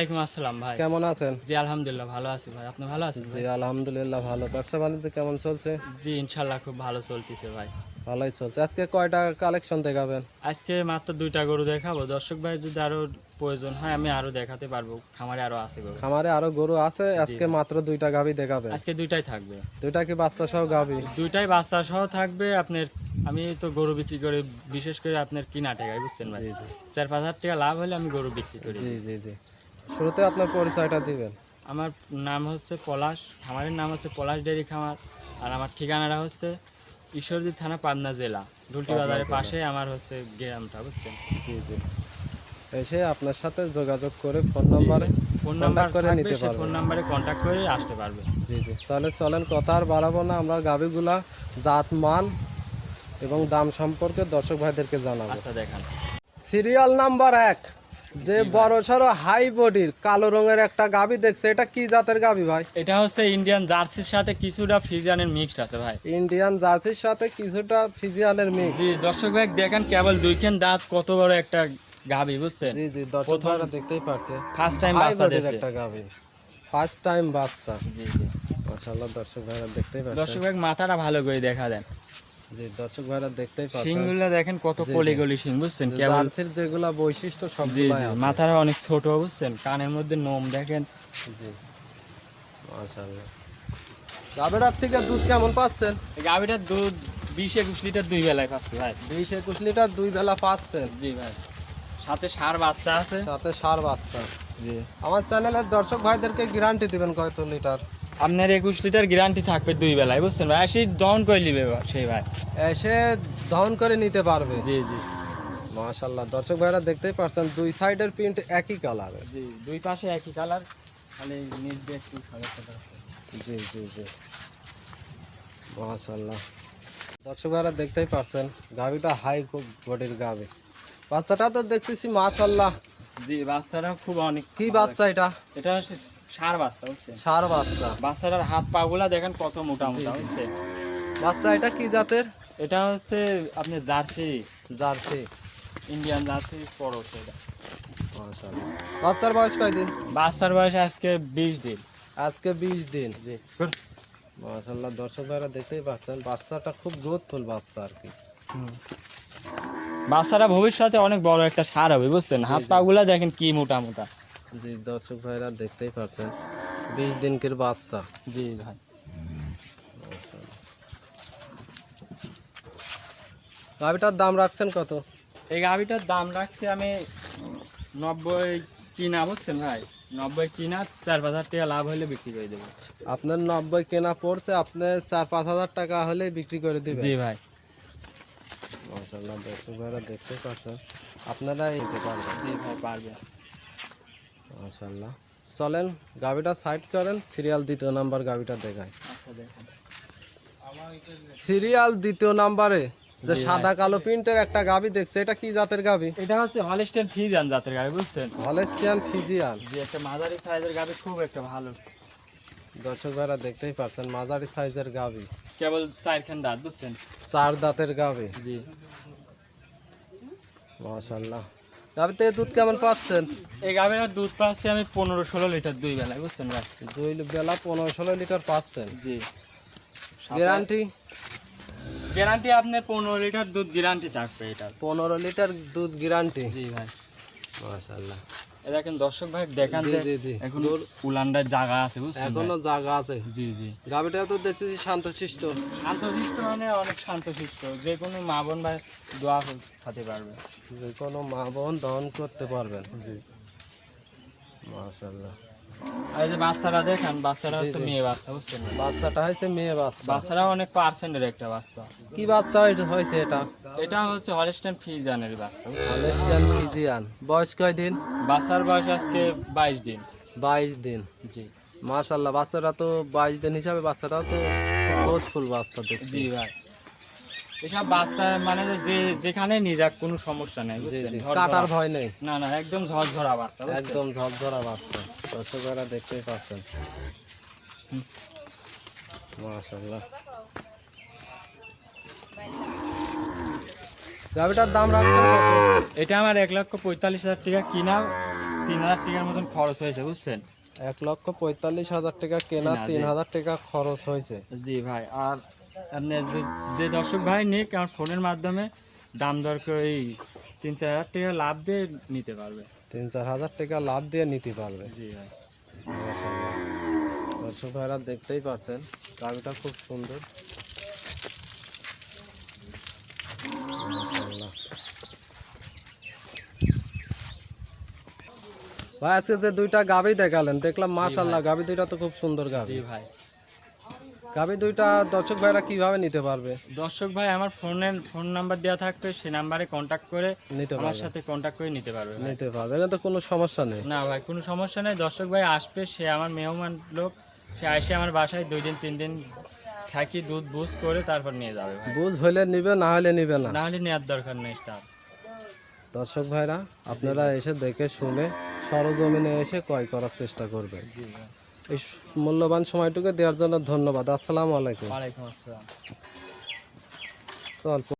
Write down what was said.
ওয়ালাইকুম আসসালাম ভাই। কেমন আছেন? জি আলহামদুলিল্লাহ ভালো আছি ভাই। আপনি ভালো আছেন জি আলহামদুলিল্লাহ ভালো। ব্যবসা বাণিজ্য কেমন চলছে? জি খুব ভালো চলতেছে ভাই। ভালোই চলছে। আজকে কয়টা কালেকশন দেখাবেন? আজকে মাত্র দুইটা গরু দেখাবো। দর্শক ভাই যদি আরও প্রয়োজন হয় আমি আরও দেখাতে পারব। খামারে আরও আছে গরু। খামারে আরও গরু আছে। আজকে মাত্র দুইটা গাভি দেখাবেন। আজকে দুইটাই থাকবে। দুইটা কি বাচ্চা সহ গাভি? দুইটাই বাচ্চা সহ থাকবে। আপনার আমি তো গরু বিক্রি করে বিশেষ করে আপনার কিনা টাকায় বুঝছেন ভাই? চার পাঁচ হাজার টাকা লাভ হলে আমি গরু বিক্রি করি। জি জি জি। শুরুতে আপনার পরিচয়টা দিবেন। আমার নাম হচ্ছে পলাশ খামারের নাম হচ্ছে পলাশ ডেয়ারি খামার আর আমার ঠিকানাটা হচ্ছে ঈশ্বরদী থানা পাবনা জেলা। দুলটি বাজারের পাশে আমার হচ্ছে গ্রামটা বুঝছেন? জি জি। এসে আপনার সাথে যোগাযোগ করে ফোন নম্বরে ফোন নাম্বার করে নিতে সেই পারবেন। ফোন নাম্বারে কন্ট্যাক্ট করে আসতে পারবে। জি জি। তাহলে চলেন কথা আর বাড়াবো না আমরা গাভিগুলা জাত মান এবং দাম সম্পর্কে দর্শক ভাইদেরকে জানাব। আচ্ছা দেখান। সিরিয়াল নাম্বার এক। যে বড় সড়ো হাই বডির কালো রঙের একটা গাভি দেখছে এটা কি জাতের গাবি ভাই? এটা হচ্ছে ইন্ডিয়ান জার্সির সাথে কিছুটা ফিজিয়ানের মিক্সড আছে ভাই। ইন্ডিয়ান জার্সির সাথে কিছুটা ফিজিয়ানের মিক্স জি দর্শক ভাই দেখেন কেবল দুইখান দাঁত কত বড় একটা গাবি বুঝছেন? জি জি দর্শক ভাইরা দেখতেই পারছে। ফার্স্ট টাইম বাচ্চা দিয়েছে একটা গাভি ফার্স্ট টাইম বাচ্চা। জি জি। মাশাআল্লাহ দর্শক ভাইরা দেখতেই পারছে। দর্শক ভাই মাথাটা ভালো করে দেখা দেন। জি দর্শক ভাইরা দেখতেই শিংগুলো দেখেন কত কলি গলি শিং বুঝছেন? কেবল যেগুলা বৈশিষ্ট্য আছে। অনেক ছোট বুঝছেন? কানের মধ্যে নোম দেখেন। জি। মাশাআল্লাহ। থেকে দুধ কেমন পাচ্ছেন? এই দুধ বিশ একুশ লিটার দুই বেলায় পাচ্ছি ভাই। বিশ একুশ লিটার দুই বেলা পাচ্ছেন? জি ভাই। সাথে সার বাচ্চা আছে। সাথে সার বাচ্চা। জি। আমার চ্যানেলের দর্শক ভাইদেরকে গ্যারান্টি দিবেন কত লিটার? আপনার একুশ লিটার গ্যারান্টি থাকবে দুই বেলায় বুঝছেন ভাই? সেই দহন করে নিবে সেই ভাই। এসে দহন করে নিতে পারবে। জি জি। মাশাল্লাহ দর্শক ভাইরা দেখতেই পারছেন দুই সাইডের প্রিন্ট একই কালার জি দুই পাশে একই কালার খালি দিয়ে একটু জি জি জি। মাশাল্লাহ দর্শক ভাইরা দেখতেই পারছেন গাভিটা হাই খুব বডির গাভি। বাচ্চাটা তো দেখতেছি মাশাল্লাহ জি বাচ্চারা খুব অনেক কি বাচ্চা এটা? এটা হচ্ছে সার বাচ্চা বুঝছেন? সার বাচ্চা। বাচ্চাটার হাত পা গুলা দেখেন কত মোটা মোটা। বুঝছেন? বাচ্চা এটা কি জাতের? এটা হচ্ছে আপনি জার্সি। জার্সি। ইন্ডিয়ান জার্সি পড়ো সেটা মাশাল্লাহ বাচ্চার বয়স কয়দিন? বাচ্চার বয়স আজকে বিশ দিন। আজকে বিশ দিন। জি। মাশাল্লাহ দর্শক ভাইরা দেখতেই পাচ্ছেন বাচ্চাটা খুব গ্রোথফুল বাচ্চা আর কি। বাচ্চারা ভবিষ্যতে অনেক বড় একটা সার হবে বুঝছেন? হাত পা গুলা দেখেন কি মোটা মোটা। জি দর্শক ভাইরা দেখতেই পাচ্ছেন বিশ দিনকের বাচ্চা। জি ভাই। গাভিটার দাম রাখছেন কত? এই গাভিটার দাম রাখছি আমি নব্বই কিনা বুঝছেন ভাই? নব্বই কিনা চার পাঁচ হাজার টাকা লাভ হলে বিক্রি করে দেবো। আপনার নব্বই কেনা পড়ছে আপনি চার পাঁচ হাজার টাকা হলে বিক্রি করে দিবেন। জি ভাই। দর্শক ভাইরা দেখতেই পাচ্ছেন আপনারা নিতে পারবেন। জি ভাই পারবে। মাশাল্লাহ চলেন গাভিটা সাইড করেন সিরিয়াল দ্বিতীয় নাম্বার গাভিটা দেখায় দেখেন। সিরিয়াল দ্বিতীয় নাম্বারে যে সাদা কালো প্রিন্টের একটা গাভি দেখছে এটা কি জাতের গাভি এটা হচ্ছে হলিস্টেন ফিজান জাতের গাভি বুঝছেন? হলেস্টিয়ান ফিজিয়ান যে একটা মাঝারি সাইজের গাভি খুব একটা ভালো। দর্শক ভাইরা দেখতেই পাচ্ছেন মাঝারি সাইজের গাভি কেবল চারখান দাঁত বুঝছেন? চার দাঁতের গাভি জি। মাশাল্লাহ গাভি থেকে দুধ কেমন পাচ্ছেন? এই গাভীর দুধ পাচ্ছি আমি পনেরো ষোলো লিটার দুই বেলায় বুঝছেন ভাই? দুই বেলা পনেরো ষোলো লিটার পাচ্ছেন। জি। গ্যারান্টি? গ্যারান্টি আপনার পনেরো লিটার দুধ গ্যারান্টি থাকবে এটা পনেরো লিটার দুধ গ্যারান্টি। জি ভাই। মাশাল্লাহ দেখেন দর্শক ভাই দেখান জি, যে জি, জি। এখন উলান্ডার জায়গা আছে বুঝছেন এখনও জায়গা আছে। জি জি। গাবিটা তো দেখতেছি শান্তশিষ্ট। শান্তশিষ্ট মানে অনেক শান্তশিষ্ট। যে কোনো মা বোন ভাই দোয়া খাতে পারবে। যে কোনো মা বোন দহন করতে পারবেন। মাশাল্লাহ আর এই যে বাচ্চারা দেখেন হচ্ছে। মেয়ে বাচ্চা বুঝছেন? বাচ্চাটা হয়েছে মেয়ে বাচ্চা। বাচ্চারা অনেক পার্সেন্টের একটা বাচ্চা। কি বাচ্চা হয়েছে- হয়েছে এটা? এটা হচ্ছে হলিস্টান ফিজানের বাচ্চা বুঝছেন? হলেস্টিয়ান ফিজিয়ান বয়স কয় দিন? বাচ্চার বয়স আজকে দিন। বাইশ দিন। জি। বাচ্চাটা তো বাইশ দিন হিসাবে বাচ্চাটাও তো গ্রোথফুল বাচ্চা দেখছি। জি ভাই। এসব বাচ্চা মানে যে যেখানে নিয়ে যাক কোনো সমস্যা নেই কাটার ভয় নেই। না না একদম ঝরঝরা বাচ্চা একদম ঝরঝরা বাচ্চা। দর্শকেরা দেখতেই পাচ্ছেন। হুম। মাশাল্লাহ গাভিটার দাম রাখছেন এটা আমার এক লক্ষ পঁয়তাল্লিশ হাজার টাকা কিনা তিন হাজার টাকার মতন খরচ হয়েছে বুঝছেন? এক লক্ষ পঁয়তাল্লিশ হাজার টাকা কেনা তিন হাজার টাকা খরচ হয়েছে। জি ভাই আর আপনি যে- দর্শক ভাই নিক আমার ফোনের মাধ্যমে দাম দর করে এই তিন চার হাজার টাকা লাভ দিয়ে নিতে পারবে। তিন চার হাজার টাকা লাভ দিয়ে নিতে পারবে। জি ভাই। দর্শক ভাইরা দেখতেই পাচ্ছেন গাড়িটা খুব সুন্দর। ভাই আজকে যে দুইটা গাবি দেখালেন দেখলাম মাশাল্লাহ গাবি দুইটা তো খুব সুন্দর গাবি জি ভাই। গাবি দুইটা দর্শক ভাইরা কীভাবে নিতে পারবে? দর্শক ভাই আমার ফোনের ফোন নাম্বার দেওয়া থাকবে সেই নাম্বারে কন্ট্যাক্ট করে নিতে আমার সাথে কন্ট্যাক্ট করে নিতে পারবে নিতে পারবে এখানে তো কোনো সমস্যা নেই। না ভাই কোনো সমস্যা নেই। দর্শক ভাই আসবে সে আমার মেহমান লোক সে আসে আমার বাসায় দুই দিন তিন দিন থাকি দুধ বুঝ করে তারপর নিয়ে যাবে বুঝ হলে নিবে না হলে নিবে না? না হলে নেওয়ার দরকার নেই স্টার দর্শক ভাইরা আপনারা এসে দেখে শুনে সরজমিনে এসে ক্রয় করার চেষ্টা করবেন। জি ভাই। এই মূল্যবান সময়টুকু দেওয়ার জন্য ধন্যবাদ। আসসালামু আলাইকুম। ওয়ালাইকুম আসসালাম।